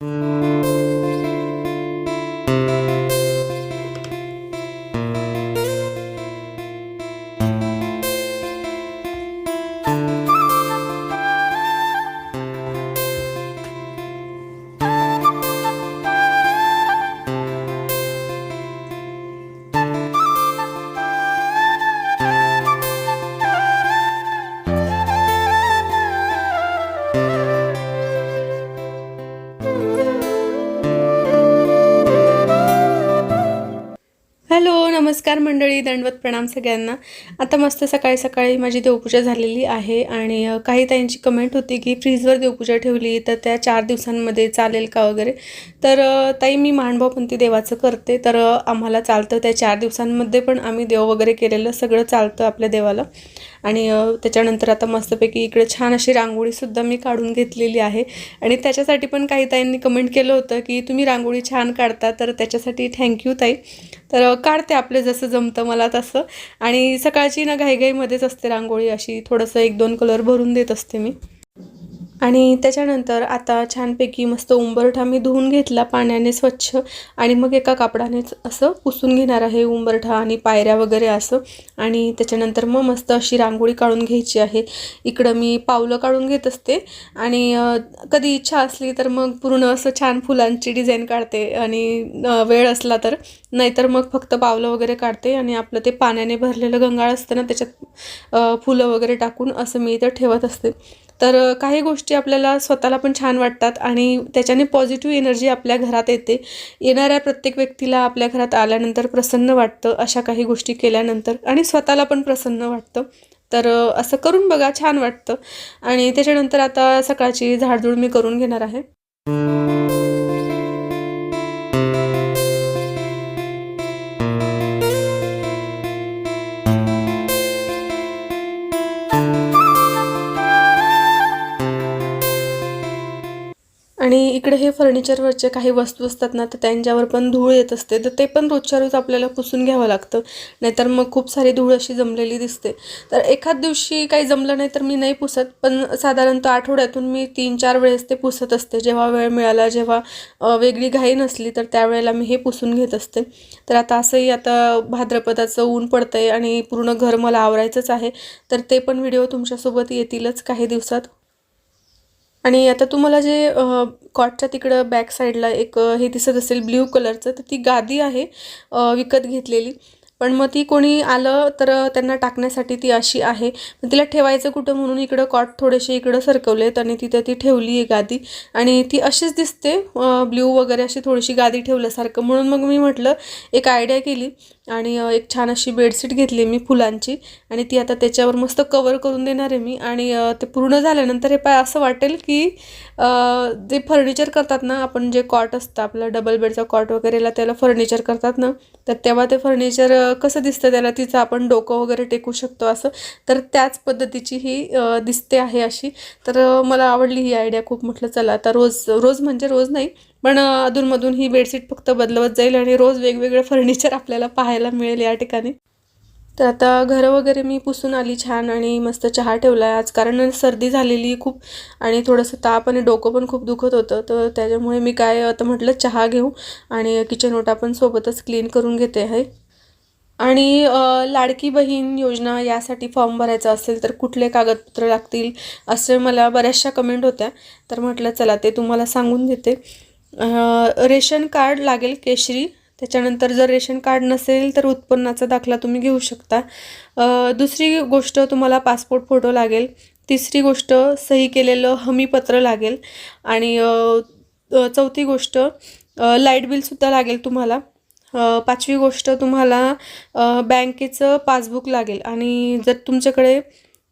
Mm-hmm. नमस्कार मंडळी दंडवत प्रणाम सगळ्यांना. आता मस्त सकाळी सकाळी माझी देवपूजा झालेली आहे आणि काही ताईंची कमेंट होती की फ्रीजवर देवपूजा ठेवली तर त्या चार दिवसांमध्ये चालेल का वगैरे. तर ताई मी महानुभावपंथी देवाचं करते. तर आम्हाला चालतं त्या चार दिवसांमध्ये पण आम्ही देव वगैरे केलेलं सगळं चालतं आपल्या देवाला. आणि त्याच्यानंतर आता मस्तपैकी इकडे छान अशी रांगोळीसुद्धा मी काढून घेतलेली आहे. आणि त्याच्यासाठी पण काही ताईंनी कमेंट केलं होतं की तुम्ही रांगोळी छान काढता तर त्याच्यासाठी थँक्यू ताई. तर काढते आपलं जसं जमतं मला तसं. आणि सकाळची ना घाईघाईमध्येच असते रांगोळी अशी थोडंसं एक दोन कलर भरून देत असते मी. आणि त्याच्यानंतर आता छानपैकी मस्त उंबरठा मी धुवून घेतला पाण्याने स्वच्छ आणि मग एका कापडानेच असं पुसून घेणार आहे उंबरठा आणि पायऱ्या वगैरे असं. आणि त्याच्यानंतर मग मस्त अशी रांगोळी काढून घ्यायची आहे. इकडं मी पावलं काढून घेत असते. आणि कधी इच्छा असली तर मग पूर्ण असं छान फुलांची डिझाईन काढते आणि वेळ असला तर. नाहीतर मग फक्त पावलं वगैरे काढते आणि आपलं ते पाण्याने भरलेलं गंगाळ असतं ना त्याच्यात फुलं वगैरे टाकून असं मी इथं ठेवत असते. तर काही गोष्टी गोष्टी आपल्याला स्वतःला पण छान वाटतात आणि त्याच्याने पॉझिटिव्ह एनर्जी आपल्या घरात येते. येणाऱ्या प्रत्येक व्यक्तीला आपल्या घरात आल्यानंतर प्रसन्न वाटतं अशा काही गोष्टी केल्यानंतर आणि स्वतःला पण प्रसन्न वाटतं. तर असं करून बघा छान वाटतं. आणि त्याच्यानंतर आता सकाळची झाडझूड मी करून घेणार आहे. इकडे हे फर्निचरवरचे काही वस्तू असतात ना तर त्यांच्यावर पण धूळ येत असते. तर ते पण रोजच्या रोज आपल्याला पुसून घ्यावं लागतं. नाहीतर मग खूप सारी धूळ अशी जमलेली दिसते. तर एखाद दिवशी काही जमलं नाही तर मी नाही पुसत. पण साधारणतः आठवड्यातून मी तीन चार वेळेस ते पुसत असते. जेव्हा वेळ मिळाला जेव्हा वेगळी घाई नसली तर त्यावेळेला मी हे पुसून घेत असते. तर आता असंही आता भाद्रपदाचं ऊन पडतं आहे आणि पूर्ण घर मला आवरायचंच आहे. तर ते पण व्हिडिओ तुमच्यासोबत येतीलच काही दिवसात. आणि आता तुम्हाला जे कॉटच्या तिकडं बॅक साईडला एक हे दिसत असेल ब्ल्यू कलरचं तर ती गादी आहे विकत घेतलेली. पण मग ती कोणी आलं तर त्यांना टाकण्यासाठी ती अशी आहे. तिला ठेवायचं कुठं म्हणून इकडं कॉट थोडेसे इकडं सरकवलेत आणि तिथं ती ठेवली आहे गादी. आणि ती अशीच दिसते ब्ल्यू वगैरे अशी थोडीशी गादी ठेवल्यासारखं. म्हणून मग मी म्हटलं एक आयडिया केली. आणि एक छान अशी बेडशीट घेतली मी फुलांची आणि ती आता त्याच्यावर मस्त कवर करून देणार आहे मी आणि ते पूर्ण झाल्यानंतर हे पाय असं वाटेल की जे फर्निचर करतात ना आपण जे कॉट असतं आपलं डबल बेडचा कॉट वगैरेला त्याला फर्निचर करतात ना तर तेव्हा ते फर्निचर कसं दिसतं त्याला तिचं आपण डोकं वगैरे टेकू शकतो असं. तर त्याच पद्धतीची ही दिसते आहे अशी. तर मला आवडली ही आयडिया खूप म्हटलं चला आता रोज रोज म्हणजे रोज नाही पण अधूनमधून ही बेडशीट फक्त बदलवत जाईल आणि रोज वेगवेगळं फर्निचर आपल्याला पाहायला मिळेल या ठिकाणी. तर आता घरं वगैरे मी पुसून आली छान आणि मस्त चहा ठेवला आहे आज. कारण सर्दी झालेली खूप आणि थोडंसं ताप आणि डोकं पण खूप दुखत होतं. तर त्याच्यामुळे मी काय आता म्हटलं चहा घेऊ आणि किचन ओटा पण सोबतच क्लीन करून घेते आहे. आणि लाडकी बहीण योजना यासाठी फॉर्म भरायचा असेल तर कुठले कागदपत्र लागतील असे मला बऱ्याचशा कमेंट होत्या. तर म्हटलं चला ते तुम्हाला सांगून देते. रेशन कार्ड लागेल केशरी. त्याच्यानंतर जर रेशन कार्ड नसेल तर उत्पन्नाचा दाखला तुम्ही घेऊ शकता. दुसरी गोष्ट तुम्हाला पासपोर्ट फोटो लागेल. तिसरी गोष्ट सही केलेलं हमीपत्र लागेल. आणि चौथी गोष्ट लाइट बिलसुद्धा लागेल तुम्हाला. पाचवी गोष्ट तुम्हाला बँकेचं पासबुक लागेल. आणि जर तुमच्याकडे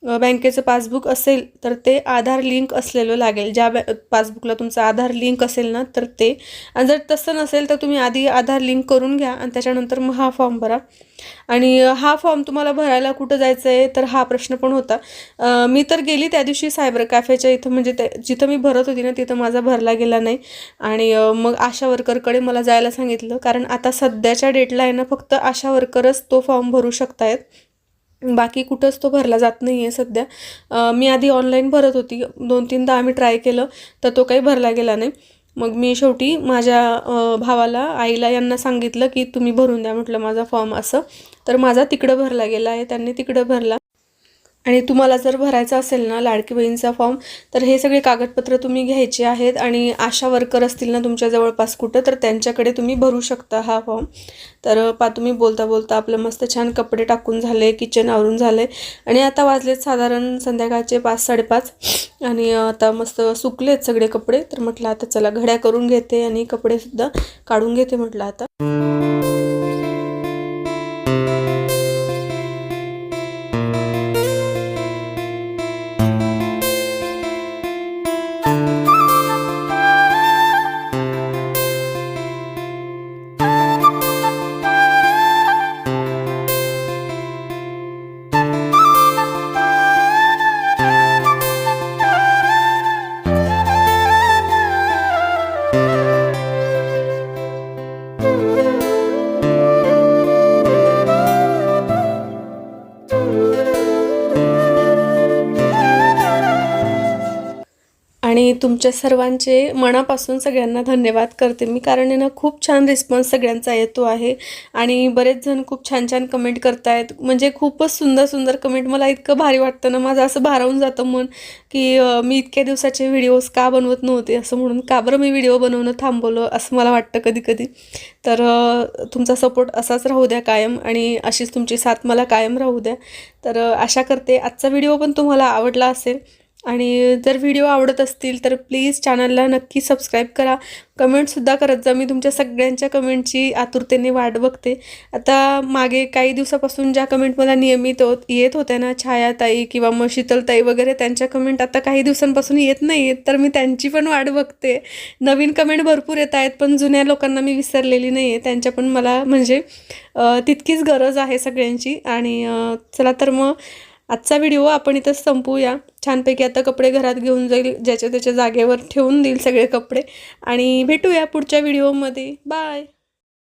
बँकेचं पासबुक असेल तर ते आधार लिंक असलेलं लागेल. ज्या बॅ पासबुकला तुमचं आधार लिंक असेल ना तर ते. आणि जर तसं नसेल तर तुम्ही आधी आधार लिंक करून घ्या आणि त्याच्यानंतर मग हा फॉर्म भरा. आणि हा फॉर्म तुम्हाला भरायला कुठं जायचं आहे तर हा प्रश्न पण होता. मी तर गेली त्या दिवशी सायबर कॅफेच्या इथं म्हणजे ते जिथं मी भरत होती ना तिथं माझा भरला गेला नाही. आणि मग आशा वर्करकडे मला जायला सांगितलं. कारण आता सध्याच्या डेटला आहे ना फक्त आशा वर्करच तो फॉर्म भरू शकतायत. बाकी कुठंच तो भरला जात नाही आहे सध्या मी आधी ऑनलाईन भरत होती. दोन तीनदा आम्ही ट्राय केलं तर तो काही भरला गेला नाही. मग मी शेवटी माझ्या भावाला आईला यांना सांगितलं की तुम्ही भरून द्या म्हटलं माझा फॉर्म असं. तर माझा तिकडं भरला गेला आहे. त्यांनी तिकडं भरला. आणि तुम्हाला जर भरायचा असेल ना लाडकी बहीणचा फॉर्म तर हे सगळे कागदपत्र तुम्ही घ्यायचे आहेत आणि आशा वर्कर असतील ना तुमच्या जवळपास कुठं तर त्यांच्याकडे तुम्ही भरू शकता हा फॉर्म तर पा तुम्ही बोलता बोलता आपलं मस्त छान कपडे टाकून झाले किचन आवरून झाले. आणि आता वाजलेत साधारण संध्याकाळचे पाच साडेपाच. आणि आता मस्त सुकलेत सगळे कपडे. तर म्हटलं आता चला घड्या करून घेते आणि कपडेसुद्धा काढून घेते म्हटलं आता. आणि तुमच्या सर्वांचे मनापासून सगळ्यांना धन्यवाद करते मी कारण यांना ना खूप छान रिस्पॉन्स सगळ्यांचा येतो आहे. आणि बरेच जण खूप छान छान कमेंट करतायत. म्हणजे खूपच सुंदर सुंदर कमेंट मला इतकं भारी वाटतं ना माझं असं भारावून जातं मन की मी इतक्या दिवसाचे व्हिडिओज का बनवत नव्हते असं म्हणून का बरं मी व्हिडिओ बनवणं थांबवलं असं मला वाटतं कधी कधी तर तुमचा सपोर्ट असाच राहू द्या कायम आणि अशीच तुमची साथ मला कायम राहू द्या. तर आशा करते आजचा व्हिडिओ पण तुम्हाला आवडला असेल. आणि जर व्हिडिओ आवडत असतील तर प्लीज चॅनलला नक्की सबस्क्राईब करा. कमेंटसुद्धा करत जा. मी तुमच्या सगळ्यांच्या कमेंटची आतुरतेने वाट बघते. आता मागे काही दिवसापासून ज्या कमेंट मला नियमित होत येत होत्या ना छायाताई किंवा मग शीतलताई वगैरे त्यांच्या कमेंट आता काही दिवसांपासून येत नाही आहेत तर मी त्यांची पण वाट बघते. नवीन कमेंट भरपूर येत आहेत पण जुन्या लोकांना मी विसरलेली नाही आहे त्यांच्या पण मला म्हणजे तितकीच गरज आहे सगळ्यांची. आणि चला तर मग आजचा व्हिडिओ आपण इथंच संपूया. छानपैकी आता कपडे घरात घेऊन जाईल ज्याच्या त्याच्या जागेवर ठेवून देईल सगळे कपडे. आणि भेटूया पुढच्या व्हिडिओमध्ये. बाय.